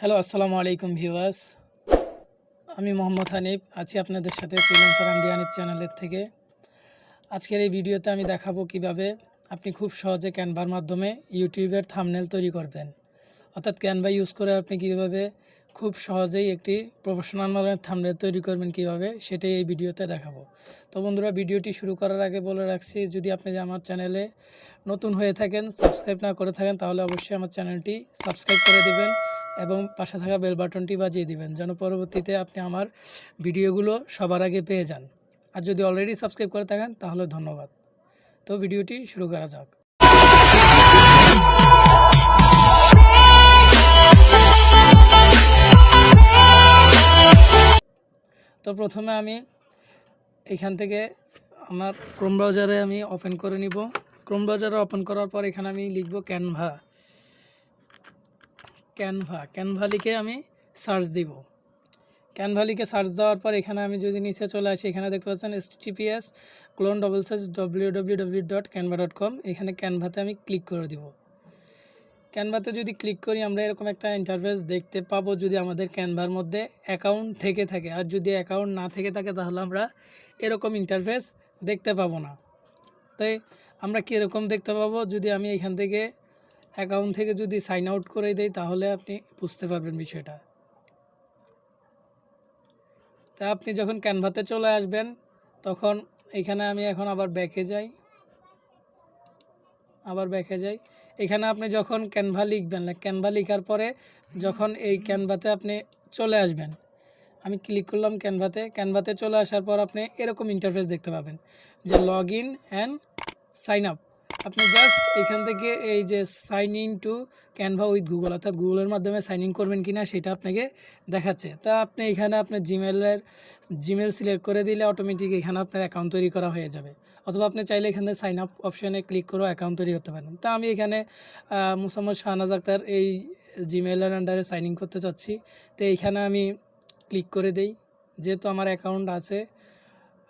Hello আসসালামু আলাইকুম viewers আমি মোহাম্মদ হানিফ, আছি আপনাদের সাথে ফ্রিল্যান্সার অ্যান্ড হানিফ চ্যানেলের থেকে। আজকের এই ভিডিওতে আমি দেখাবো কীভাবে আপনি খুব সহজে ক্যানভার মাধ্যমে ইউটিউবের থামনেল তৈরি করবেন। অর্থাৎ ক্যানভা ইউজ করে আপনি কীভাবে খুব সহজেই একটি প্রফেশনাল মানের থামনেল তৈরি করবেন কীভাবে, সেটাই এই ভিডিওতে দেখাবো। তো বন্ধুরা, ভিডিওটি শুরু করার আগে বলে রাখছি, যদি আপনি আমার চ্যানেলে নতুন হয়ে থাকেন সাবস্ক্রাইব না করে থাকেন, তাহলে অবশ্যই আমার চ্যানেলটি সাবস্ক্রাইব করে দিবেন। এবং পাশে থাকা বেল বাটনটি বাজিয়ে দিবেন। যেন পরবর্তীতে আপনি আমার ভিডিওগুলো সবার আগে পেয়ে যান। আর যদি অলরেডি সাবস্ক্রাইব করে থাকেন, তাহলে ধন্যবাদ। তো ভিডিওটি শুরু করা যাক। তো প্রথমে আমি এখান থেকে আমার ক্রোম ব্রাউজারে আমি ওপেন করে নিব। ক্রোম ব্রাউজারে ওপেন করার পর এখানে আমি লিখব ক্যানভা ক্যানভা ক্যানভা লিখে আমি সার্চ দিব। ক্যানভা লিখে সার্চ দেওয়ার পর এখানে আমি যদি নিচে চলে আসি, এখানে দেখতে পাচ্ছেন https colon double slash W W W dot Canva dot com এখানে ক্যানভাতে আমি ক্লিক করে দিব। ক্যানভাতে যদি ক্লিক করি, আমরা এরকম একটা ইন্টারফেস দেখতে পাবো যদি আমাদের ক্যানভার মধ্যে অ্যাকাউন্ট থেকে থাকে। আর যদি অ্যাকাউন্ট না থেকে থাকে, তাহলে আমরা এরকম ইন্টারফেস দেখতে পাবো না। তাই আমরা কীরকম দেখতে পাবো? যদি আমি এখান থেকে অ্যাকাউন্ট থেকে যদি সাইন আউট করে দেই তাহলে আপনি বুঝতে পারবেন বিষয়টা। তা আপনি যখন ক্যানভাতে চলে আসবেন, তখন এখানে আমি এখন আবার ব্যাকে যাই। আবার ব্যাকে যাই। এখানে আপনি যখন ক্যানভা লিখবেন ক্যানভা লিখার পরে যখন এই ক্যানভাতে আপনি চলে আসবেন, আমি ক্লিক করলাম ক্যানভাতে ক্যানভাতে চলে আসার পর আপনি এরকম ইন্টারফেস দেখতে পাবেন, যে log in and sign up আপনি জাস্ট এখান থেকে এই যে sign in to Canva with Google অর্থাৎ গুগলের মাধ্যমে সাইন ইন করবেন কি না সেটা আপনাকে দেখাচ্ছে। তা আপনি এখানে আপনার জিমেলের জিমেল সিলেক্ট করে দিলে অটোমেটিক এখানে আপনার অ্যাকাউন্ট তৈরি করা হয়ে যাবে। অথবা আপনি চাইলে এখানে সাইন আপ অপশানে ক্লিক করেও অ্যাকাউন্ট তৈরি করতে পারেন। তা আমি এখানে মুসাম্মদ শাহনাজ আক্তার এই জিমেলের আন্ডারে সাইন ইন করতে চাচ্ছি। তো এইখানে আমি ক্লিক করে দেই। যেহেতু আমার অ্যাকাউন্ট আছে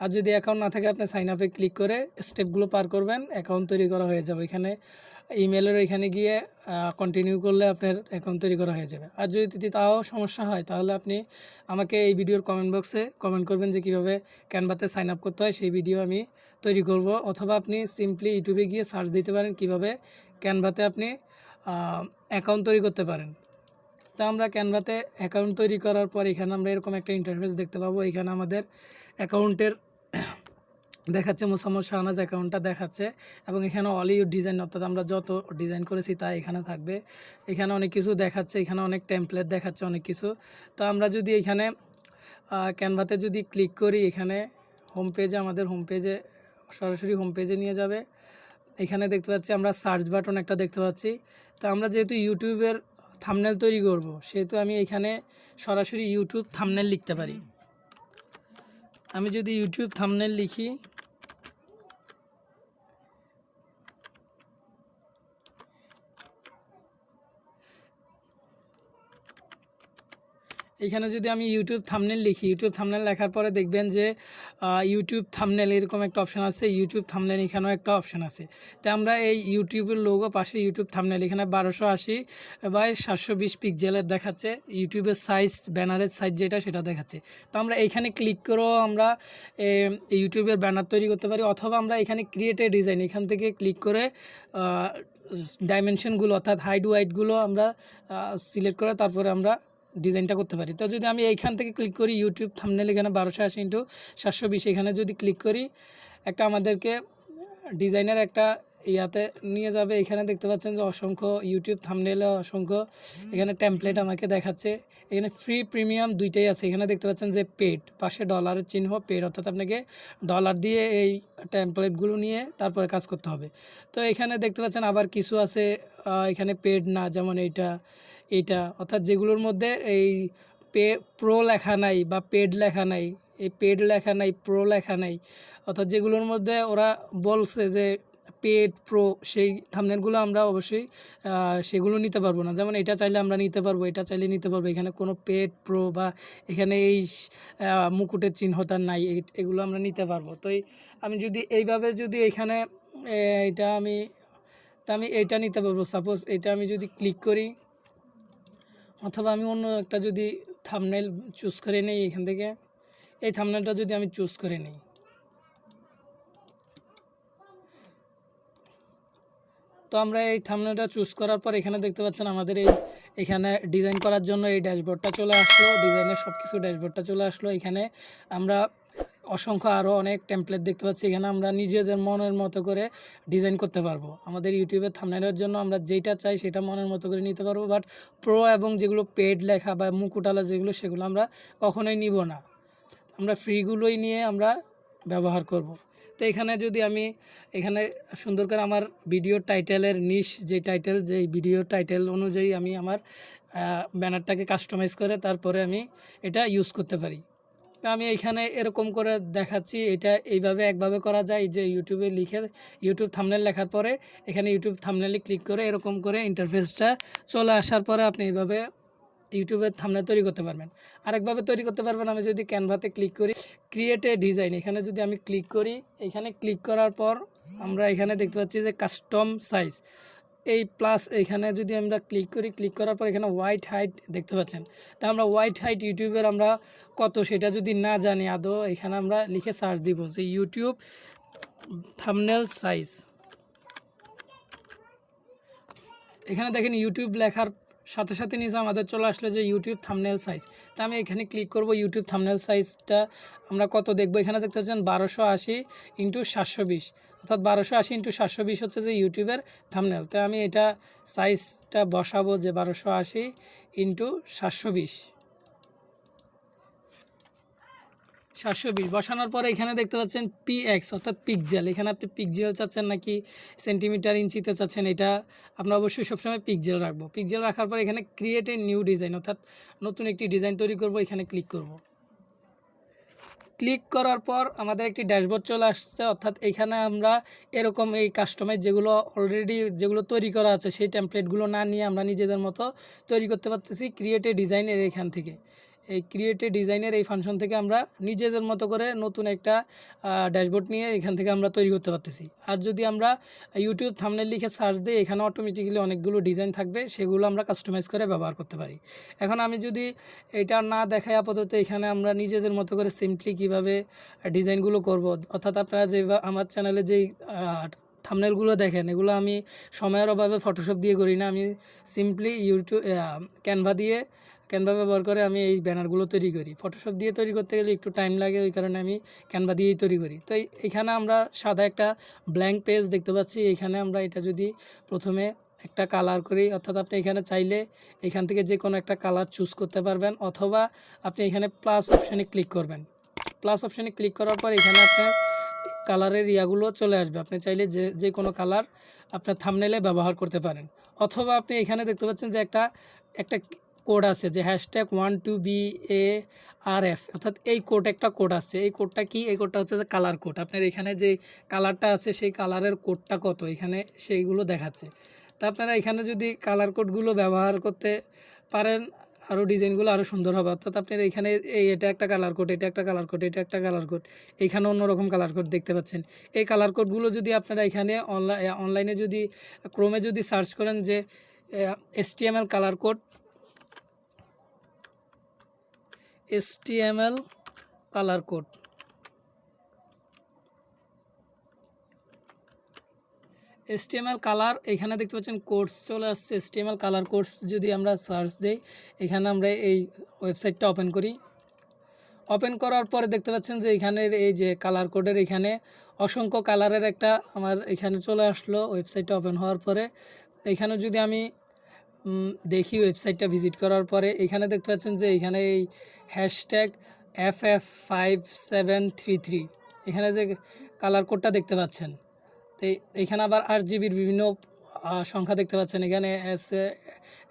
আর যদি অ্যাকাউন্ট না থাকে, আপনি সাইন আপে ক্লিক করে স্টেপগুলো পার করবেন অ্যাকাউন্ট তৈরি করা হয়ে যাবে এখানে ইমেলের এখানে গিয়ে কন্টিনিউ করলে আপনার অ্যাকাউন্ট তৈরি করা হয়ে যাবে। আর যদি তাও সমস্যা হয়, তাহলে আপনি আমাকে এই ভিডিওর কমেন্ট বক্সে কমেন্ট করবেন যে কীভাবে ক্যানভাতে সাইন আপ করতে হয়, সেই ভিডিও আমি তৈরি করব। অথবা আপনি সিম্পলি ইউটিউবে গিয়ে সার্চ দিতে পারেন কীভাবে ক্যানভাতে আপনি অ্যাকাউন্ট তৈরি করতে পারেন। তা আমরা ক্যানভাতে অ্যাকাউন্ট তৈরি করার পর এখানে আমরা এরকম একটা ইন্টারফেস দেখতে পাবো। এখানে আমাদের অ্যাকাউন্টের দেখাচ্ছে মোসাম্মদ শাহনাজ অ্যাকাউন্টটা দেখাচ্ছে এবং এখানে অল ইউ ডিজাইন অর্থাৎ আমরা যত ডিজাইন করেছি তা এখানে থাকবে। এখানে অনেক কিছু দেখাচ্ছে, এখানে অনেক টেমপ্লেট দেখাচ্ছে, অনেক কিছু। তো আমরা যদি এখানে ক্যানভাতে যদি ক্লিক করি, এখানে হোম পেজে আমাদের হোম পেজে সরাসরি হোম পেজে নিয়ে যাবে। এখানে দেখতে পাচ্ছি আমরা সার্চ বাটন একটা দেখতে পাচ্ছি। তো আমরা যেহেতু ইউটিউবের থামনেল তৈরি করব, সেহেতু আমি এখানে সরাসরি ইউটিউব থামনেল লিখতে পারি। আমি যদি ইউটিউব থামনেল লিখি এখানে যদি আমি ইউটিউব থামনেল লিখি ইউটিউব থামনেল লেখার পরে দেখবেন যে ইউটিউব থামনেল এরকম একটা অপশান আছে ইউটিউব থামনেল এখানেও একটা অপশান আছে। তো আমরা এই ইউটিউবের লোগো পাশে ইউটিউব থামনেল এখানে বারোশো আশি বাই সাতশো বিশ পিকজেলের দেখাচ্ছে ইউটিউবের সাইজ ব্যানারের সাইজ যেটা সেটা দেখাচ্ছে। তো আমরা এইখানে ক্লিক করেও আমরা ইউটিউবের ব্যানার তৈরি করতে পারি, অথবা আমরা এখানে ক্রিয়েটে ডিজাইন এখান থেকে ক্লিক করে ডাইমেনশনগুলো অর্থাৎ হাইট ওয়াইটগুলো আমরা সিলেক্ট করে, তারপরে আমরা ডিজাইনটা করতে পারি। তো যদি আমি এইখান থেকে ক্লিক করি ইউটিউব থামনেল এখানে বারোশো আশি ইন্টু সাতশো বিশ, এখানে যদি ক্লিক করি, একটা আমাদেরকে ডিজাইনের একটা ইয়াতে নিয়ে যাবে। এখানে দেখতে পাচ্ছেন যে অসংখ্য ইউটিউব থামনেলে অসংখ্য এখানে টেমপ্লেট আমাকে দেখাচ্ছে। এখানে ফ্রি প্রিমিয়াম দুইটাই আছে। এখানে দেখতে পাচ্ছেন যে পেড পাশে ডলারের চিহ্ন পেড অর্থাৎ আপনাকে ডলার দিয়ে এই টেমপ্লেটগুলো নিয়ে তারপরে কাজ করতে হবে। তো এখানে দেখতে পাচ্ছেন আবার কিছু আছে এখানে পেড না, যেমন এইটা এইটা, অর্থাৎ যেগুলোর মধ্যে এই পে প্রো লেখা নাই বা পেড লেখা নাই, এই পেড লেখা নাই প্রো লেখা নাই, অর্থাৎ যেগুলোর মধ্যে ওরা বলছে যে পেড প্রো, সেই থামনেলগুলো আমরা অবশ্যই সেগুলো নিতে পারব না। যেমন এটা চাইলে আমরা নিতে পারব, এটা চাইলে নিতে পারব। এখানে কোনো পেড প্রো বা এখানে এই মুকুটের চিহ্নটা নাই এগুলো আমরা নিতে পারব। তো আমি যদি এইভাবে যদি এখানে এটা আমি, তা আমি এটা নিতে পারব। সাপোজ এটা আমি যদি ক্লিক করি, অথবা আমি অন্য একটা যদি থামনেল চুজ করে নিই এখান থেকে, এই থামনেলটা যদি আমি চুজ করে নিই। তো আমরা এই থামনেলটা চুজ করার পর এখানে দেখতে পাচ্ছেন আমাদের এই, এখানে ডিজাইন করার জন্য এই ড্যাশবোর্ডটা চলে আসলো, ডিজাইনের সব কিছু ড্যাশবোর্ডটা চলে আসলো। এখানে আমরা অসংখ্য আরও অনেক টেমপ্লেট দেখতে পাচ্ছি, এখানে আমরা নিজেদের মনের মতো করে ডিজাইন করতে পারব। আমাদের ইউটিউবের থামনেলের জন্য আমরা যেটা চাই সেটা মনের মতো করে নিতে পারব বাট প্রো এবং যেগুলো পেড লেখা বা মুকুটালা যেগুলো সেগুলো আমরা কখনোই নিব না। আমরা ফ্রিগুলোই নিয়ে আমরা ব্যবহার করব। তো এখানে যদি আমি, এখানে সুন্দর করে আমার ভিডিও টাইটেলের নিশ যে টাইটেল যেই ভিডিও টাইটেল অনুযায়ী আমি আমার ব্যানারটাকে কাস্টমাইজ করে তারপরে আমি এটা ইউজ করতে পারি। তো আমি এখানে এরকম করে দেখাচ্ছি, এটা এইভাবে একভাবে করা যায় যে ইউটিউবে লিখে ইউটিউব থামনেল লেখার পরে এখানে ইউটিউব থামনেলে ক্লিক করে এরকম করে ইন্টারফেসটা চলে আসার পরে আপনি এইভাবে ইউটিউবের থামনে তৈরি করতে পারবেন। আরেকভাবে তৈরি করতে পারবেন আমি যদি ক্যানভাতে ক্লিক করি ক্রিয়েট এ ডিজাইন এখানে যদি আমি ক্লিক করি, এখানে ক্লিক করার পর আমরা এখানে দেখতে পাচ্ছি যে কাস্টম সাইজ এই প্লাস এখানে যদি আমরা ক্লিক করি ক্লিক করার পর এখানে হোয়াইট হাইট দেখতে পাচ্ছেন। তা আমরা হোয়াইট হাইট ইউটিউবের আমরা কত সেটা যদি না জানি আদৌ, এখানে আমরা লিখে সার্চ দিব যে ইউটিউব থামনেল সাইজ এখানে দেখেন ইউটিউব লেখার সাথে সাথে নিচে আমাদের চলে আসলো যে ইউটিউব থামনেল সাইজ তা আমি এখানে ক্লিক করব ইউটিউব থামনেল সাইজটা আমরা কত দেখব? এখানে দেখতে পাচ্ছেন বারোশো আশি ইন্টু সাতশো বিশ। অর্থাৎ বারোশো আশি ইন্টু সাতশো বিশ হচ্ছে যে ইউটিউবের থামনেল তো আমি এটা সাইজটা বসাবো যে বারোশো আশি ইন্টু সাতশো বিশ। সাতশো বিশ। বসানোর পরে এখানে দেখতে পাচ্ছেন পি এক্স অর্থাৎ পিকজেল এখানে আপনি পিকজেল চাচ্ছেন নাকি সেন্টিমিটার ইঞ্চিতে চাচ্ছেন, এটা আমরা অবশ্যই সবসময় পিকজেল রাখব। পিকজেল রাখার পর এখানে ক্রিয়েট এ নিউ ডিজাইন অর্থাৎ নতুন একটি ডিজাইন তৈরি করব, এখানে ক্লিক করব। ক্লিক করার পর আমাদের একটি ড্যাশবোর্ড চলে আসছে, অর্থাৎ এখানে আমরা এরকম এই কাস্টমাইজ যেগুলো অলরেডি যেগুলো তৈরি করা আছে, সেই টেমপ্লেটগুলো না নিয়ে আমরা নিজেদের মতো তৈরি করতে পারতেছি ক্রিয়েটে ডিজাইনের এখান থেকে। এই ক্রিয়েটে ডিজাইনের এই ফাংশন থেকে আমরা নিজেদের মতো করে নতুন একটা ড্যাশবোর্ড নিয়ে এখান থেকে আমরা তৈরি করতে পারতেছি। আর যদি আমরা ইউটিউব থামনেল লিখে সার্চ দিই, এখানে অটোমেটিক্যালি অনেকগুলো ডিজাইন থাকবে, সেগুলো আমরা কাস্টমাইজ করে ব্যবহার করতে পারি। এখন আমি যদি এটা না দেখাই আপাতত, এখানে আমরা নিজেদের মতো করে সিম্পলি কীভাবে ডিজাইনগুলো করব, অর্থাৎ আপনারা যে আমার চ্যানেলে যেই থামনেলগুলো দেখেন, এগুলো আমি সময়ের অভাবে ফটোশপ দিয়ে করি না। আমি সিম্পলি ইউটিউব ক্যানভা দিয়ে ক্যানভা ব্যবহার করে আমি এই ব্যানারগুলো তৈরি করি? ফটোশপ দিয়ে তৈরি করতে গেলে একটু টাইম লাগে, ওই কারণে আমি ক্যানভা দিয়েই তৈরি করি। তো এখানে আমরা সাদা একটা ব্ল্যাঙ্ক পেজ দেখতে পাচ্ছি। এখানে আমরা এটা যদি প্রথমে একটা কালার করি, অর্থাৎ আপনি এখানে চাইলে এখান থেকে যে কোনো একটা কালার চুজ করতে পারবেন, অথবা আপনি এখানে প্লাস অপশানে ক্লিক করবেন। প্লাস অপশানে ক্লিক করার পর এখানে আপনার কালারের ইয়াগুলো চলে আসবে। আপনি চাইলে যে যে কোনো কালার আপনার থামনেলে ব্যবহার করতে পারেন। অথবা আপনি এখানে দেখতে পাচ্ছেন যে একটা একটা কোড আছে যে hashtag one two B A R F অর্থাৎ এই কোড একটা কোড আছে। এই কোডটা কি? এই কোডটা হচ্ছে যে কালার কোড আপনার এখানে যে কালারটা আছে, সেই কালারের কোডটা কত? এখানে সেইগুলো দেখাচ্ছে। তা আপনারা এখানে যদি কালার কোডগুলো ব্যবহার করতে পারেন আরও ডিজাইনগুলো আরও সুন্দর হবে। অর্থাৎ আপনার এখানে এই এটা একটা কালার কোড এটা একটা কালার কোড এটা একটা কালার কোড এখানে অন্যরকম কালার কোড দেখতে পাচ্ছেন। এই কালার কোডগুলো যদি আপনারা এখানে অনলাইন যদি ক্রোমে যদি সার্চ করেন যে HTML colour code HTML colour code HTML colour এখানে দেখতে পাচ্ছেন কোর্স চলে আসছে। এসটিএমএল কালার কোর্স যদি আমরা সার্চ দিই, এখানে আমরা এই ওয়েবসাইটটা ওপেন করি। ওপেন করার পরে দেখতে পাচ্ছেন যে এখানের এই যে কালার কোডের এখানে অসংখ্য কালারের একটা আমার এখানে চলে আসলো। ওয়েবসাইটটা ওপেন হওয়ার পরে এখানে যদি আমি দেখি ওয়েবসাইটটা ভিজিট করার পরে। এখানে দেখতে পাচ্ছেন যে এখানে এই hashtag F F five seven three three এখানে যে কালার কোডটা দেখতে পাচ্ছেন। তো এখানে আবার আট জিবির বিভিন্ন সংখ্যা দেখতে পাচ্ছেন। এখানে এস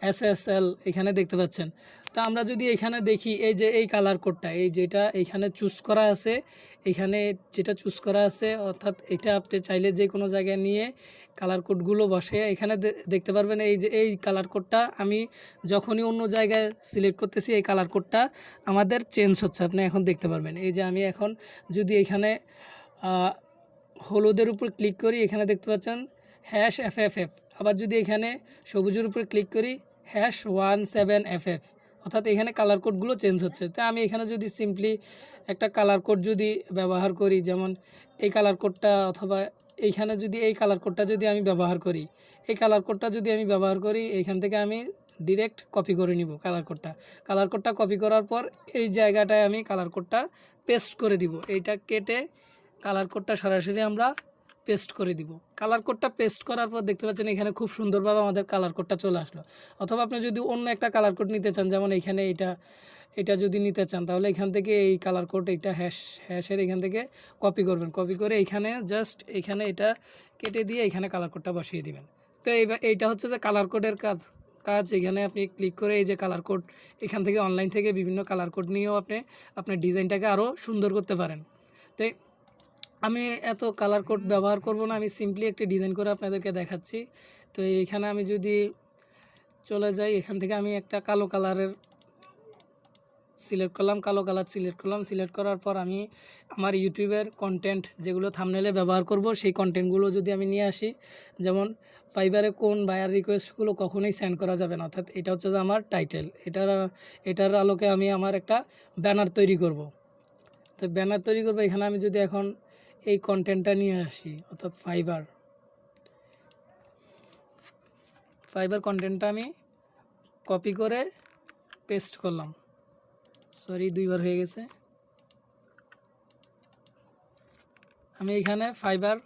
এস এস এল এখানে দেখতে পাচ্ছেন। তা আমরা যদি এখানে দেখি, এই যে এই কালার কোডটা এই যেটা এখানে চুজ করা আছে, এখানে যেটা চুজ করা আছে, অর্থাৎ এটা আপনি চাইলে যে কোনো জায়গায় নিয়ে কালার কোডগুলো বসে এখানে দেখতে পারবেন এই যে, এই কালার কোডটা আমি যখনই অন্য জায়গায় সিলেক্ট করতেছি, এই কালার কোডটা আমাদের চেঞ্জ হচ্ছে। আপনি এখন দেখতে পারবেন। এই যে আমি এখন যদি এখানে হলুদের উপর ক্লিক করি, এখানে দেখতে পাচ্ছেন হ্যাশ এফ এফ এফ আবার যদি এখানে সবুজের উপরে ক্লিক করি hash one seven F F অর্থাৎ এখানে কালার কোডগুলো চেঞ্জ হচ্ছে। তো আমি এখানে যদি সিম্পলি একটা কালার কোড যদি ব্যবহার করি, যেমন এই কালার কোডটা অথবা এইখানে যদি এই কালার কোডটা যদি আমি ব্যবহার করি, এই কালার কোডটা যদি আমি ব্যবহার করি এইখান থেকে আমি ডিরেক্ট কপি করে নিব কালার কোডটা কালার কোডটা কপি করার পর এই জায়গাটায় আমি কালার কোডটা পেস্ট করে দিব। এইটা কেটে কালার কোডটা সরাসরি আমরা পেস্ট করে দিব। কালার কোডটা পেস্ট করার পর দেখতে পাচ্ছেন এখানে খুব সুন্দরভাবে আমাদের কালার কোডটা চলে আসলো। অথবা আপনি যদি অন্য একটা কালার কোড নিতে চান, যেমন এখানে এটা এটা যদি নিতে চান, তাহলে এখান থেকে এই কালার কোড এটা হ্যাশ হ্যাশের এখান থেকে কপি করবেন। কপি করে এখানে জাস্ট এখানে এটা কেটে দিয়ে এখানে কালার কোডটা বসিয়ে দিবেন। তো এইটা হচ্ছে যে কালার কোডের কাজ কাজ। এখানে আপনি ক্লিক করে এই যে কালার কোড এখান থেকে অনলাইন থেকে বিভিন্ন কালার কোড নিয়েও আপনি, আপনার ডিজাইনটাকে আরও সুন্দর করতে পারেন। তো আমি এত কালার কোড ব্যবহার করব না, আমি সিম্পলি একটি ডিজাইন করে আপনাদেরকে দেখাচ্ছি। তো এইখানে আমি যদি চলে যাই, এখান থেকে আমি একটা কালো কালারের সিলেক্ট করলাম, কালো কালার সিলেক্ট করলাম। সিলেক্ট করার পর আমি আমার ইউটিউবের কন্টেন্ট যেগুলো থামনেলে ব্যবহার করব, সেই কন্টেন্টগুলো যদি আমি নিয়ে আসি, যেমন ফাইবারে কোন বায়ার রিকোয়েস্টগুলো কখনোই সেন্ড করা যাবে না, অর্থাৎ এটা হচ্ছে যে আমার টাইটেল এটার এটার আলোকে আমি আমার একটা ব্যানার তৈরি করব। তো ব্যানার তৈরি করব, এখানে আমি যদি এখন এই কন্টেন্টটা নিয়ে আসি, অর্থাৎ ফাইবার ফাইবার কন্টেন্টটা আমি কপি করে পেস্ট করলাম। সরি দুইবার হয়ে গেছে। আমি এখানে ফাইবার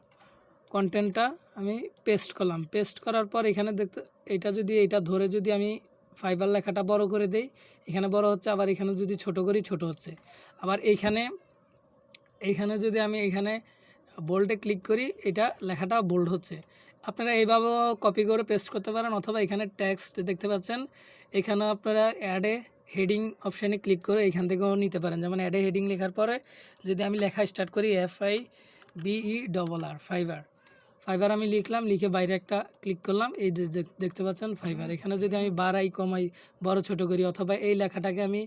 কন্টেন্টটা আমি পেস্ট করলাম। পেস্ট করার পর এখানে দেখতে, এটা যদি, এটা ধরে যদি আমি ফাইবার লেখাটা বড় করে দেই, এখানে বড় হচ্ছে, আবার এখানে যদি ছোট করি, ছোট হচ্ছে। আবার এইখানে এইখানে যদি আমি এখানে বোল্টে ক্লিক করি, এটা লেখাটা বোল্ড হচ্ছে। আপনারা এইভাবেও কপি করে পেস্ট করতে পারেন অথবা এখানে টেক্সট দেখতে পাচ্ছেন এখানে আপনারা অ্যাডে হেডিং অপশানে ক্লিক করে এখান থেকেও নিতে পারেন। যেমন অ্যাডে হেডিং লেখার পরে যদি আমি লেখা স্টার্ট করি F I B E double R fibre fibre আমি লিখলাম লিখে বাইরে একটা ক্লিক করলাম এই যে দেখতে পাচ্ছেন ফাইবার এখানে যদি আমি বাড়াই কমাই বড় ছোট করি অথবা এই লেখাটাকে আমি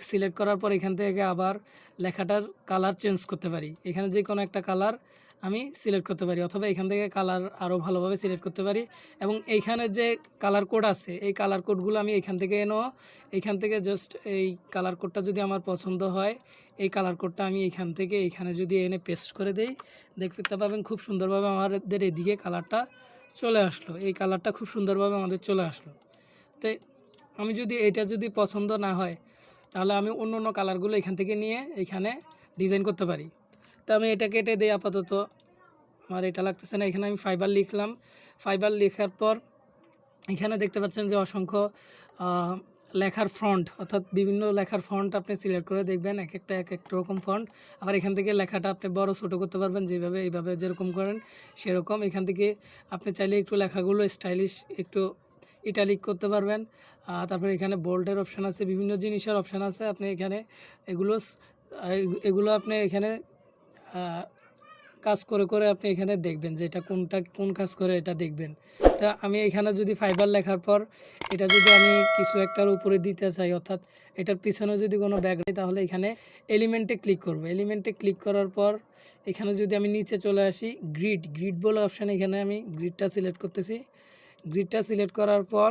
সিলেক্ট করার পর এখান থেকে আবার লেখাটার কালার চেঞ্জ করতে পারি। এখানে যে কোনো একটা কালার আমি সিলেক্ট করতে পারি অথবা এখান থেকে কালার আরও ভালোভাবে সিলেক্ট করতে পারি। এবং এইখানে যে কালার কোড আছে, এই কালার কোডগুলো আমি এখান থেকে এনেও এখান থেকে জাস্ট এই কালার কোডটা যদি আমার পছন্দ হয়, এই কালার কোডটা আমি এখান থেকে এখানে যদি এনে পেস্ট করে দেই, দেখতে পাবেন খুব সুন্দরভাবে আমাদের এদিকে কালারটা চলে আসলো। এই কালারটা খুব সুন্দরভাবে আমাদের চলে আসলো। তো আমি যদি এটা যদি পছন্দ না হয়, তাহলে আমি অন্য অন্য কালারগুলো এখান থেকে নিয়ে এখানে ডিজাইন করতে পারি। তো আমি এটা কেটে দিই আপাতত। আমার এটা লাগতেছে না, এখানে আমি ফাইবার লিখলাম। ফাইবার লেখার পর এখানে দেখতে পাচ্ছেন যে অসংখ্য লেখার ফন্ট অর্থাৎ বিভিন্ন লেখার ফন্ট আপনি সিলেক্ট করে দেখবেন, এক একটা, এক এক রকম ফন্ট আবার এখান থেকে লেখাটা আপনি বড়, ছোটো করতে পারবেন, যেভাবে, এইভাবে যেরকম করেন, সেরকম। এখান থেকে আপনি চাইলে একটু লেখাগুলো স্টাইলিশ একটু ইটালিক করতে পারবেন। তারপরে এখানে বোল্ডের অপশান আছে, বিভিন্ন জিনিসের অপশান আছে। আপনি এখানে এগুলো এগুলো আপনি এখানে কাজ করে করে আপনি এখানে দেখবেন যে এটা কোনটা, কোন কাজ করে এটা দেখবেন। তা আমি এখানে যদি ফাইবার লেখার পর এটা যদি আমি কিছু একটার উপরে দিতে চাই, অর্থাৎ এটার পিছনে যদি কোনো ব্যাগ নেই, তাহলে এখানে এলিমেন্টে ক্লিক করব। এলিমেন্টে ক্লিক করার পর এখানে যদি আমি নিচে চলে আসি গ্রিড গ্রিড বলে অপশান এখানে আমি গ্রিডটা সিলেক্ট করতেছি। গ্রিডটা সিলেক্ট করার পর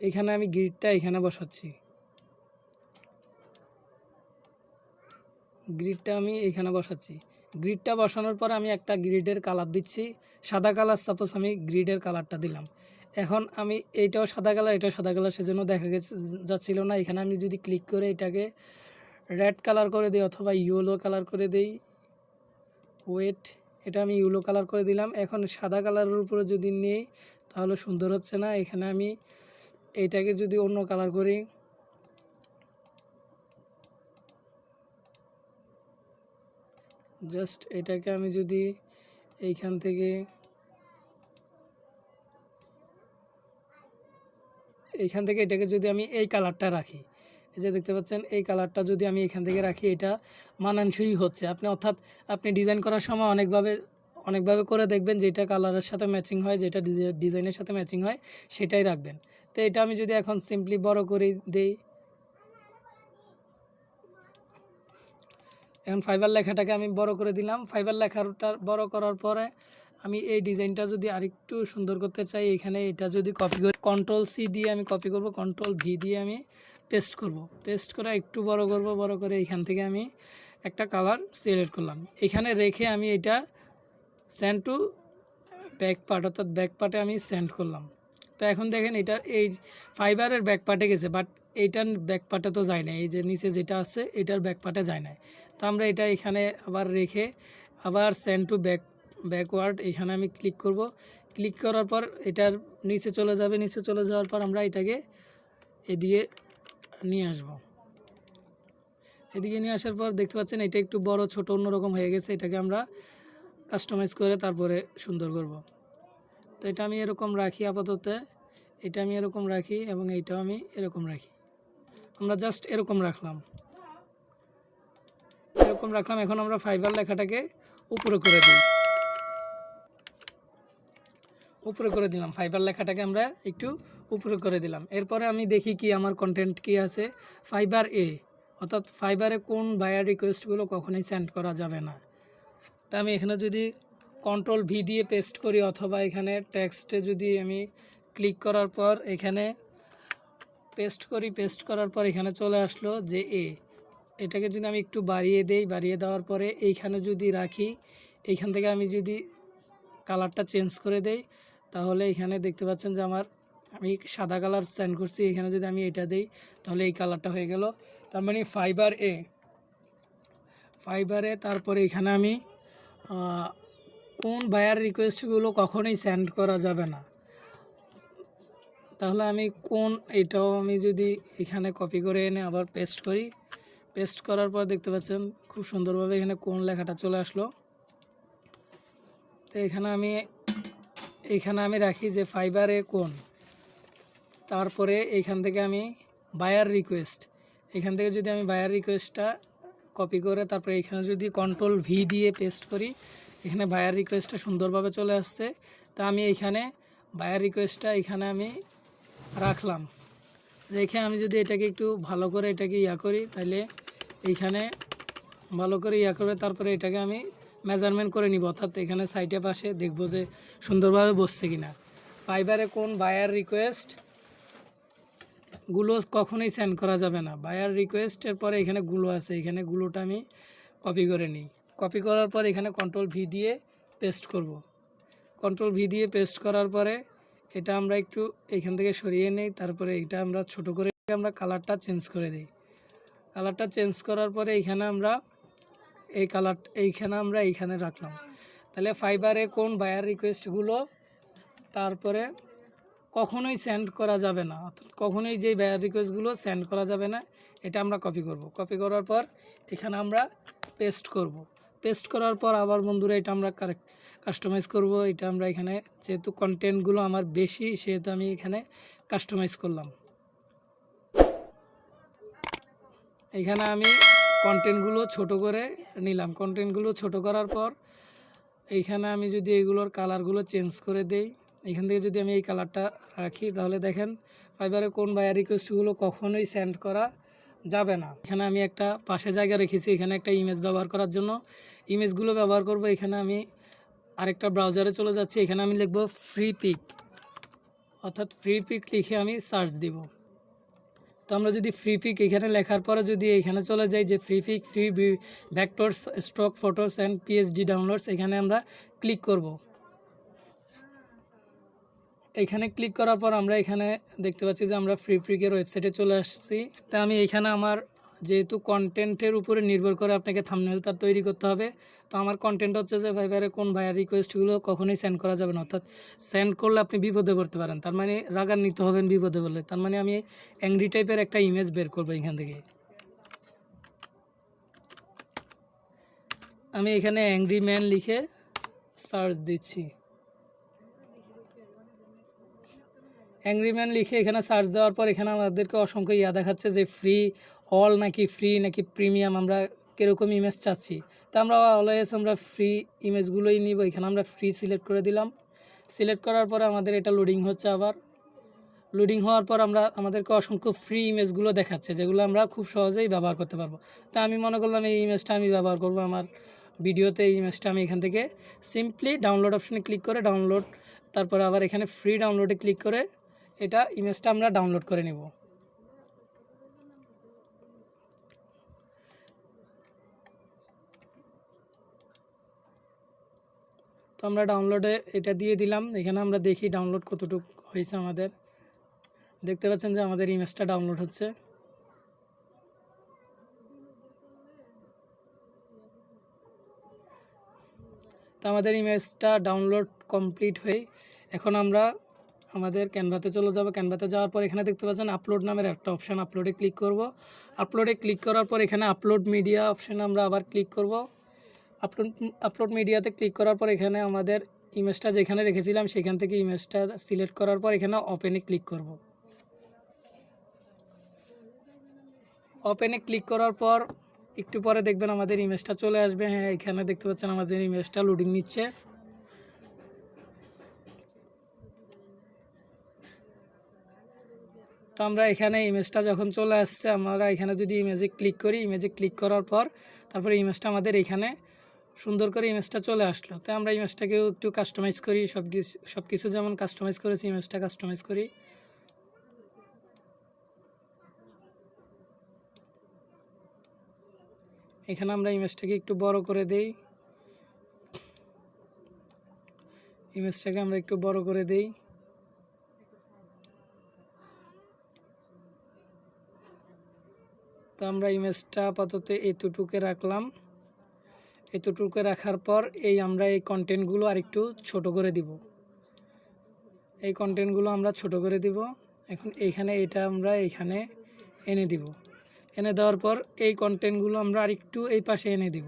এখানে আমি গ্রিডটা এখানে বসাচ্ছি। গ্রিডটা আমি এখানে বসাচ্ছি। গ্রিডটা বসানোর পর আমি একটা গ্রিডের কালার দিচ্ছি। সাদা কালার সাপোজ আমি গ্রিডের কালারটা দিলাম। এখন আমি এইটাও সাদা কালার এটাও সাদা কালার সেজন্য দেখা গেছে, যাচ্ছিল না। এখানে আমি যদি ক্লিক করে এটাকে রেড কালার করে দিই অথবা ইয়েলো কালার করে দিই ওয়েট এটা আমি ইয়েলো কালার করে দিলাম। এখন সাদা কালারের উপরে যদি নেই, তাহলে সুন্দর হচ্ছে না। এখানে আমি এইটাকে যদি অন্য কালার করি জাস্ট এটাকে আমি যদি এইখান থেকে এইখান থেকে এটাকে যদি আমি এই কালারটা রাখি, এই যে দেখতে পাচ্ছেন, এই কালারটা যদি আমি এখান থেকে রাখি, এটা মানানসই হচ্ছে। আপনি অর্থাৎ আপনি ডিজাইন করার সময় অনেকভাবে অনেকভাবে করে দেখবেন যেটা কালারের সাথে ম্যাচিং হয়, যেটা ডিজাইনের সাথে ম্যাচিং হয়, সেটাই রাখবেন। তো এটা আমি যদি এখন সিম্পলি বড় করে দেই এখন ফাইবার লেখাটাকে আমি বড় করে দিলাম। ফাইবার লেখাটা বড় করার পরে আমি এই ডিজাইনটা যদি আরেকটু সুন্দর করতে চাই, এখানে এটা যদি কপি করি কন্ট্রোল সি দিয়ে আমি কপি করব কন্ট্রোল ভি দিয়ে আমি পেস্ট করব। পেস্ট করে একটু বড় করব, বড় করে এখান থেকে আমি একটা কালার সিলেক্ট করলাম। এখানে রেখে আমি এটা সেন্ড টু ব্যাক পার্ট অর্থাৎ ব্যাক পার্টে আমি সেন্ড করলাম। তো এখন দেখেন এটা এই ফাইবারের ব্যাক পার্টে গেছে বাট এইটার ব্যাক পার্টে তো যায় না এই যে নিচে যেটা আছে, এটার ব্যাক পার্টে যায় না তো আমরা এটা এখানে আবার রেখে আবার সেন্ড টু ব্যাক ব্যাকওয়ার্ড এখানে আমি ক্লিক করব। ক্লিক করার পর এটার নিচে চলে যাবে, নিচে চলে যাওয়ার পর আমরা এটাকে এদিকে নিয়ে আসব। এদিকে নিয়ে আসার পর দেখতে পাচ্ছেন এটা একটু বড়, ছোট অন্যরকম হয়ে গেছে। এটাকে আমরা কাস্টমাইজ করে তারপরে সুন্দর করব। তো এটা আমি এরকম রাখি আপাতত। এটা আমি এরকম রাখি এবং এইটাও আমি এরকম রাখি। আমরা জাস্ট এরকম রাখলাম। এরকম রাখলাম, এখন আমরা ফাইবার লেখাটাকে উপরে করে দিই। উপরে করে দিলাম ফাইবার লেখাটাকে আমরা একটু উপরে করে দিলাম। এরপরে আমি দেখি কি, আমার কন্টেন্ট কি আছে। ফাইবার এ অর্থাৎ ফাইবারে কোন বায়ার রিকোয়েস্টগুলো কখনোই সেন্ড করা যাবে না। তা আমি এখানে যদি কন্ট্রোল ভি দিয়ে পেস্ট করি অথবা এখানে টেক্সটে যদি আমি ক্লিক করার পর এখানে পেস্ট করি পেস্ট করার পর এখানে চলে আসলো যে এ এটাকে যদি আমি একটু বাড়িয়ে দেই, বাড়িয়ে দেওয়ার পরে এইখানে যদি রাখি, এইখান থেকে আমি যদি কালারটা চেঞ্জ করে দেই, তাহলে এখানে দেখতে পাচ্ছেন যে আমার, আমি সাদা কালার সেন্ড করছি, এখানে যদি আমি এটা দেই, তাহলে এই কালারটা হয়ে গেল। তার মানে ফাইবার এ ফাইবারে তারপরে এখানে আমি কোন বায়ার রিকোয়েস্টগুলো কখনোই সেন্ড করা যাবে না। তাহলে আমি কোন, এটাও আমি যদি এখানে কপি করে এনে আবার পেস্ট করি। পেস্ট করার পর দেখতে পাচ্ছেন খুব সুন্দরভাবে এখানে কোন লেখাটা চলে আসলো। তো এখানে আমি এখানে আমি রাখি যে ফাইবারে কোন। তারপরে এইখান থেকে আমি বায়ার রিকোয়েস্ট এখান থেকে যদি আমি বায়ার রিকোয়েস্টটা কপি করে তারপরে এখানে যদি কন্ট্রোল ভি দিয়ে পেস্ট করি এখানে বায়ার রিকোয়েস্টটা সুন্দরভাবে চলে আসছে। তা আমি এখানে বায়ার রিকোয়েস্টটা এখানে আমি রাখলাম। রেখে আমি যদি এটাকে একটু ভালো করে এটাকে ইয়া করি তাহলে এইখানে ভালো করে ইয়া করে তারপরে এটাকে আমি মেজারমেন্ট করে নিব। অর্থাৎ এখানে সাইডে পাশে দেখব যে সুন্দরভাবে বসছে কিনা। ফাইবারে কোন বায়ার রিকোয়েস্টগুলো কখনোই সেন্ড করা যাবে না। বায়ার রিকোয়েস্টের পরে এখানে গুলো আছে। এখানে গুলোটা আমি কপি করে নিই। কপি করার পর এখানে কন্ট্রোল ভি দিয়ে পেস্ট করব। কন্ট্রোল ভি দিয়ে পেস্ট করার পরে এটা আমরা একটু এখান থেকে সরিয়ে নেই, তারপরে এটা আমরা ছোট করে আমরা কালারটা চেঞ্জ করে দিই। কালারটা চেঞ্জ করার পরে এইখানে আমরা এই কালার এইখানে আমরা এইখানে রাখলাম। তাহলে ফাইবারে কোন বায়ার রিকোয়েস্টগুলো তারপরে কখনোই সেন্ড করা যাবে না, অর্থাৎ কখনোই যেই বায়ার রিকোয়েস্টগুলো সেন্ড করা যাবে না, এটা আমরা কপি করব। কপি করার পর এখানে আমরা পেস্ট করব। পেস্ট করার পর আবার, বন্ধুরা, এটা আমরা কারেক্ট কাস্টমাইজ করব। এটা আমরা এখানে, যেহেতু কন্টেন্টগুলো আমার বেশি, সেহেতু আমি এখানে কাস্টমাইজ করলাম। এখানে আমি কন্টেন্টগুলো ছোট করে নিলাম। কন্টেন্টগুলো ছোট করার পর এইখানে আমি যদি এগুলোর কালারগুলো চেঞ্জ করে দেই, এখান থেকে যদি আমি এই কালারটা রাখি, তাহলে দেখেন ফাইবারে কোন বায়ার রিকোয়েস্টগুলো কখনোই সেন্ড করা যাবে না। এখানে আমি একটা পাশে জায়গা রেখেছি, এখানে একটা ইমেজ ব্যবহার করার জন্য। ইমেজগুলো ব্যবহার করব, এখানে আমি আরেকটা ব্রাউজারে চলে যাচ্ছি, এখানে আমি লিখব ফ্রি পিক অর্থাৎ ফ্রি পিক লিখে আমি সার্চ দিব। তো আমরা যদি ফ্রি পিক এখানে লেখার পরে যদি এখানে চলে যাই যে Freepik free vectors stock photos and PhD downloads এখানে আমরা ক্লিক করব। এখানে ক্লিক করার পর আমরা এখানে দেখতে পাচ্ছি যে আমরা ফ্রি ফ্রিকের ওয়েবসাইটে চলে আসছি। তা আমি এখানে আমার যেহেতু কন্টেন্টের উপরে নির্ভর করে আপনাকে থামনেল তার তৈরি করতে হবে, তো আমার কন্টেন্ট হচ্ছে যে ভাইবারে কোন ভাইয়ার রিকোয়েস্টগুলো কখনোই সেন্ড করা যাবে না। অর্থাৎ সেন্ড করলে আপনি বিপদে পড়তে পারেন, তার মানে রাগান্বিত হবেন বিপদে বললে তার মানে আমি অ্যাংরি টাইপের একটা ইমেজ বের করব এখান থেকে। আমি এখানে অ্যাংরি ম্যান লিখে সার্চ দিচ্ছি। অ্যাংরি ম্যান লিখে এখানে সার্চ দেওয়ার পর এখানে আমাদেরকে অসংখ্য ইয়া দেখাচ্ছে যে ফ্রি অল নাকি ফ্রি নাকি প্রিমিয়াম আমরা কীরকম ইমেজ চাচ্ছি। তো আমরা অলওয়েজ আমরা ফ্রি ইমেজগুলোই নিব। এখানে আমরা ফ্রি সিলেক্ট করে দিলাম। সিলেক্ট করার পরে আমাদের এটা লোডিং হচ্ছে আবার। লোডিং হওয়ার পর আমরা, আমাদেরকে অসংখ্য ফ্রি ইমেজগুলো দেখাচ্ছে, যেগুলো আমরা খুব সহজেই ব্যবহার করতে পারব। তা আমি মনে করলাম এই ইমেজটা আমি ব্যবহার করব আমার ভিডিওতে এই ইমেজটা আমি এখান থেকে সিম্পলি ডাউনলোড অপশনে ক্লিক করে ডাউনলোড তারপর আবার এখানে ফ্রি ডাউনলোডে ক্লিক করে এটা ইমেজটা আমরা ডাউনলোড করে নেব। তো আমরা ডাউনলোডে এটা দিয়ে দিলাম। এখানে আমরা দেখি ডাউনলোড কতটুকু হয়েছে আমাদের। দেখতে পাচ্ছেন যে আমাদের ইমেজটা ডাউনলোড হচ্ছে। তো আমাদের ইমেজটা ডাউনলোড কমপ্লিট হয়ে এখন আমরা আমাদের ক্যানভাতে চলে যাব। ক্যানভাতে যাওয়ার পর এখানে দেখতে পাচ্ছেন আপলোড নামের একটা অপশান আপলোডে ক্লিক করব। আপলোডে ক্লিক করার পর এখানে আপলোড মিডিয়া অপশানে আমরা আবার ক্লিক করব। আপলোড আপলোড মিডিয়াতে ক্লিক করার পর এখানে আমাদের ইমেজটা যেখানে রেখেছিলাম, সেখান থেকে ইমেজটা সিলেক্ট করার পর এখানে ওপেনে ক্লিক করব। ওপেনে ক্লিক করার পর একটু পরে দেখবেন আমাদের ইমেজটা চলে আসবে। হ্যাঁ এখানে দেখতে পাচ্ছেন আমাদের ইমেজটা লোডিং নিচ্ছে। তো আমরা এখানে ইমেজটা যখন চলে আসছে, আমরা এখানে যদি ইমেজে ক্লিক করি ইমেজে ক্লিক করার পর তারপরে ইমেজটা আমাদের এখানে সুন্দর করে ইমেজটা চলে আসলো। তো আমরা ইমেজটাকেও একটু কাস্টমাইজ করি সব কিছু সব কিছু যেমন কাস্টমাইজ করেছি ইমেজটা কাস্টমাইজ করি। এখানে আমরা ইমেজটাকে একটু বড় করে দেই। ইমেজটাকে আমরা একটু বড় করে দেই। তো আমরা ইমেজটা আপাতত এতটুকে রাখলাম। এতটুকু রাখার পর এই আমরা এই কন্টেন্টগুলো আরেকটু ছোট করে দিব। এই কন্টেন্টগুলো আমরা ছোট করে দিব। এখন এইখানে এটা আমরা এইখানে এনে দিব। এনে দেওয়ার পর এই কন্টেন্টগুলো আমরা আরেকটু এই পাশে এনে দিব।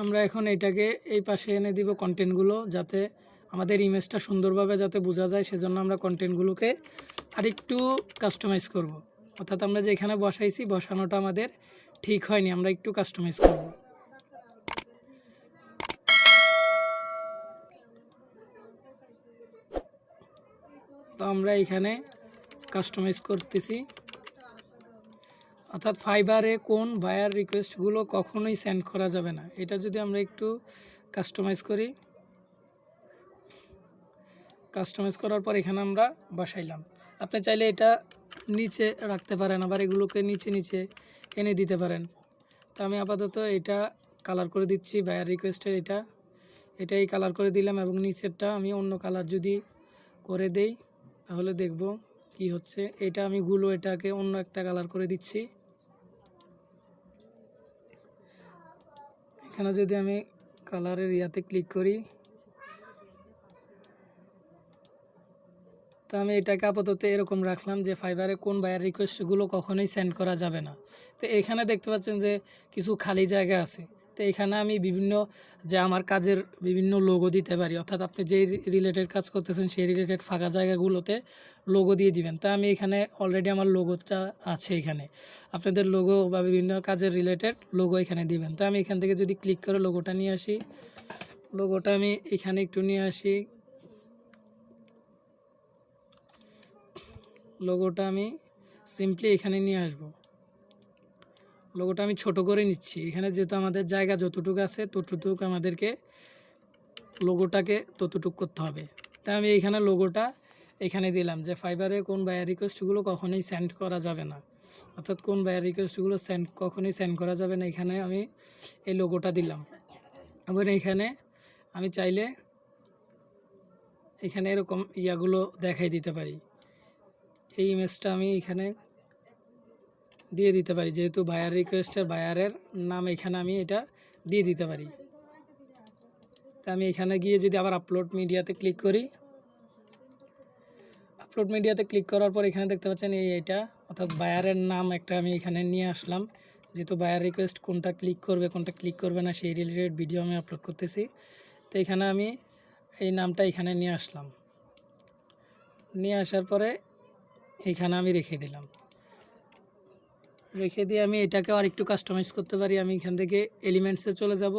আমরা এখন এটাকে এই পাশে এনে দিব কন্টেন্টগুলো যাতে আমাদের ইমেজটা সুন্দরভাবে যাতে বোঝা যায়, সেজন্য আমরা কন্টেন্টগুলোকে আরেকটু কাস্টমাইজ করব। অর্থাৎ আমরা যে এখানে বসাইছি, বসানোটা আমাদের ঠিক হয়নি, আমরা একটু কাস্টমাইজ করব। তো আমরা এখানে কাস্টমাইজ করতেছি অর্থাৎ ফাইবারে কোন বায়ার রিকোয়েস্টগুলো কখনোই সেন্ড করা যাবে না এটা যদি আমরা একটু কাস্টমাইজ করি কাস্টমাইজ করার পর এখানে আমরা বসাইলাম। আপনি চাইলে এটা নিচে রাখতে পারেন, আবার এগুলোকে নিচে নিচে এনে দিতে পারেন। তা আমি আপাতত এটা কালার করে দিচ্ছি বায়ার রিকোয়েস্টের এটা। এটাই কালার করে দিলাম এবং নিচেরটা আমি অন্য কালার যদি করে দেই, তাহলে দেখব কি হচ্ছে। এটা আমি গুলো এটাকে অন্য একটা কালার করে দিচ্ছি। এখানে যদি আমি কালারের ইয়াতে ক্লিক করি তো আমি এটাকে আপাতত এরকম রাখলাম যে ফাইবারে কোন বায়ার রিকোয়েস্টগুলো কখনোই সেন্ড করা যাবে না। তো এখানে দেখতে পাচ্ছেন যে কিছু খালি জায়গা আছে। তো এখানে আমি বিভিন্ন যে আমার কাজের বিভিন্ন লোগো দিতে পারি, অর্থাৎ আপনি যেই রিলেটেড কাজ করতেছেন সেই রিলেটেড ফাঁকা জায়গাগুলোতে লোগো দিয়ে দিবেন। তো আমি এখানে অলরেডি আমার লোগোটা আছে এখানে। আপনাদের লোগো বা বিভিন্ন কাজের রিলেটেড লোগো এখানে দিবেন। তো আমি এখান থেকে যদি ক্লিক করে লোগোটা নিয়ে আসি লোগোটা আমি এখানে একটু নিয়ে আসি। লোগোটা আমি সিম্পলি এখানে নিয়ে আসব। লোগোটা আমি ছোট করে নিচ্ছি। এখানে যেহেতু আমাদের জায়গা যতটুকু আছে ততটুকু আমাদেরকে লোগোটাকে ততটুকু করতে হবে। তাই আমি এখানে লোগোটা এখানে দিলাম যে ফাইবারে কোন বায়ার রিকোয়েস্টগুলো কখনোই সেন্ড করা যাবে না। অর্থাৎ কোন বায়ার রিকোয়েস্টগুলো সেন্ড কখনোই সেন্ড করা যাবে না। এখানে আমি এই লোগোটা দিলাম। এবং এখানে আমি চাইলে এখানে এরকম ইয়াগুলো দেখাই দিতে পারি। এই ইমেজটা আমি এখানে দিয়ে দিতে পারি। যেহেতু বায়ার রিকোয়েস্টের বায়ারের নাম এখানে আমি এটা দিয়ে দিতে পারি। তা আমি এখানে গিয়ে যদি আবার আপলোড মিডিয়াতে ক্লিক করি আপলোড মিডিয়াতে ক্লিক করার পর এখানে দেখতে পাচ্ছেন এই এটা, অর্থাৎ বায়ারের নাম একটা আমি এখানে নিয়ে আসলাম। যেহেতু বায়ার রিকোয়েস্ট কোনটা ক্লিক করবে, কোনটা ক্লিক করবে না, সেই রিলেটেড ভিডিও আমি আপলোড করতেছি। তো এখানে আমি এই নামটা এখানে নিয়ে আসলাম। নিয়ে আসার পরে এইখানে আমি রেখে দিলাম। রেখে দিয়ে আমি এটাকে আর একটু কাস্টমাইজ করতে পারি। আমি এখান থেকে এলিমেন্টসে চলে যাব।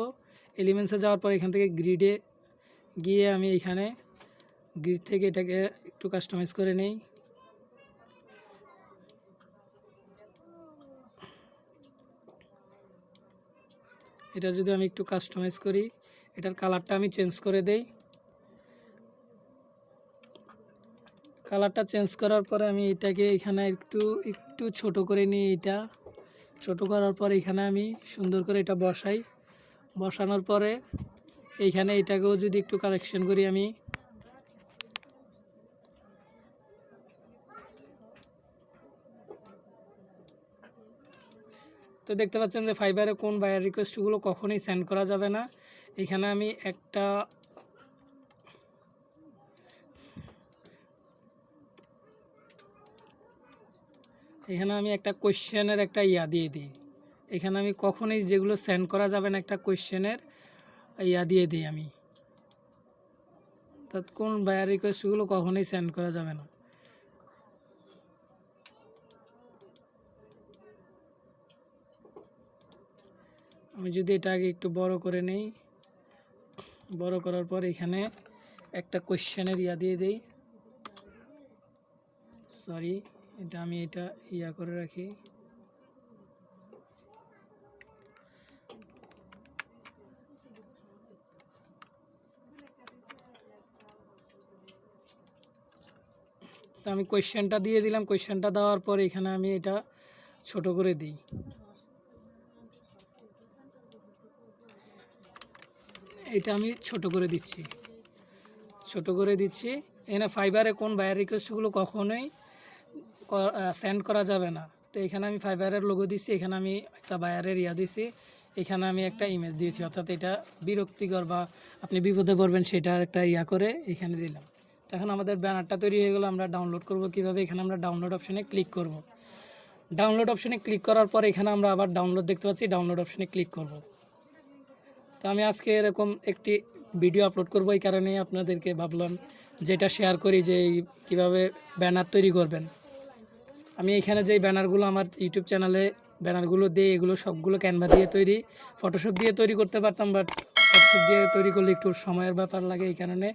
এলিমেন্টসে যাওয়ার পর এখান থেকে গ্রিডে গিয়ে আমি এখানে গ্রিড থেকে এটাকে একটু কাস্টমাইজ করে নেই। এটা যদি আমি একটু কাস্টমাইজ করি, এটার কালারটা আমি চেঞ্জ করে দেই। কালারটা চেঞ্জ করার পরে আমি এটাকে এখানে একটু একটু ছোট করে নিই এটা। ছোট করার পরে এখানে আমি সুন্দর করে এটা বসাই। বসানোর পরে এইখানে এটাকেও যদি একটু কারেকশন করি আমি। তো দেখতে পাচ্ছেন যে ফাইবারে কোন বায়ার রিকোয়েস্টগুলো কখনোই সেন্ড করা যাবে না। এখানে আমি একটা এখানে আমি একটা কোয়েশ্চেনের একটা ইয়া দিয়ে দিই। এখানে আমি কখনোই যেগুলো সেন্ড করা যাবে না একটা কোয়েশ্চেনের ইয়া দিয়ে দিই আমি। অর্থাৎ কোন বায়ার রিকোয়েস্টগুলো কখনোই সেন্ড করা যাবে না। আমি যদি এটা আগে একটু বড় করে নেই, বড় করার পর এখানে একটা কোয়েশ্চেনের ইয়া দিয়ে দেই। সরি এটা আমি এটা ইয়া করে রাখি। তো আমি কোয়েশ্চেনটা দিয়ে দিলাম। কোয়েশ্চেনটা দেওয়ার পর এখানে আমি এটা ছোট করে দিই। এটা আমি ছোট করে দিচ্ছি। ছোট করে দিচ্ছি। এখানে ফাইবারে কোন বায়ার রিকোয়েস্টগুলো কখনোই সেন্ড করা যাবে না। তো এখানে আমি ফাইবারের লোগো দিচ্ছি এখানে আমি একটা বায়ারের ইয়া দিছি, এখানে আমি একটা ইমেজ দিয়েছি, অর্থাৎ এটা বিরক্তিকর বা আপনি বিপদে পড়বেন সেটার একটা ইয়া করে এখানে দিলাম। তো এখন আমাদের ব্যানারটা তৈরি হয়ে গেলো, আমরা ডাউনলোড করব কীভাবে, এখানে আমরা ডাউনলোড অপশনে ক্লিক করব। ডাউনলোড অপশনে ক্লিক করার পর এখানে আমরা আবার ডাউনলোড দেখতে পাচ্ছি ডাউনলোড অপশনে ক্লিক করব। তো আমি আজকে এরকম একটি ভিডিও আপলোড করব, এই কারণেই আপনাদেরকে ভাবলাম যেটা শেয়ার করি যে কীভাবে ব্যানার তৈরি করবেন। আমি এখানে যেই ব্যানারগুলো আমার ইউটিউব চ্যানেলে ব্যানারগুলো দিই, এগুলো সবগুলো ক্যানভা দিয়ে তৈরি। ফটোশপ দিয়ে তৈরি করতে পারতাম বাট ফটোশপ দিয়ে তৈরি করলে একটু সময়ের ব্যাপার লাগে এই কারণে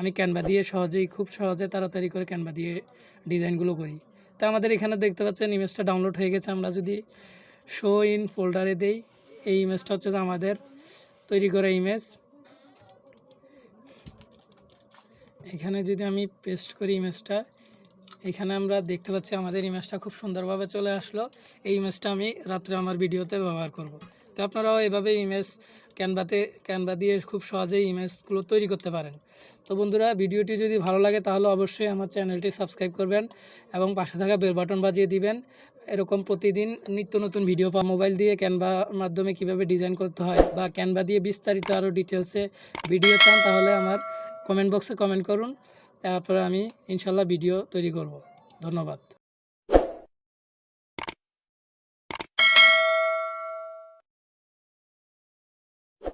আমি ক্যানভা দিয়ে সহজেই, খুব সহজে তাড়াতাড়ি করে ক্যানভা দিয়ে ডিজাইনগুলো করি। তো আমাদের এখানে দেখতে পাচ্ছেন ইমেজটা ডাউনলোড হয়ে গেছে, আমরা যদি শো ইন ফোল্ডারে দেই, এই ইমেজটা হচ্ছে যে আমাদের তৈরি করা ইমেজ এখানে যদি আমি পেস্ট করি ইমেজটা এখানে আমরা দেখতে পাচ্ছি আমাদের ইমেজটা খুব সুন্দরভাবে চলে আসলো। এই ইমেজটা আমি রাত্রে আমার ভিডিওতে ব্যবহার করব। তো আপনারাও এভাবে ইমেজ ক্যানভাতে, ক্যানভা দিয়ে খুব সহজেই ইমেজগুলো তৈরি করতে পারেন। তো বন্ধুরা, ভিডিওটি যদি ভালো লাগে তাহলে অবশ্যই আমার চ্যানেলটি সাবস্ক্রাইব করবেন এবং পাশে থাকা বেল বাটন বাজিয়ে দিবেন। এরকম প্রতিদিন নিত্য নতুন ভিডিও পা মোবাইল দিয়ে ক্যানভা মাধ্যমে কীভাবে ডিজাইন করতে হয় বা ক্যানভা দিয়ে বিস্তারিত আরও ডিটেলসে ভিডিও চান তাহলে আমার কমেন্ট বক্সে কমেন্ট করুন। তারপরে আমি ইনশাল্লাহ ভিডিও তৈরি করব। ধন্যবাদ।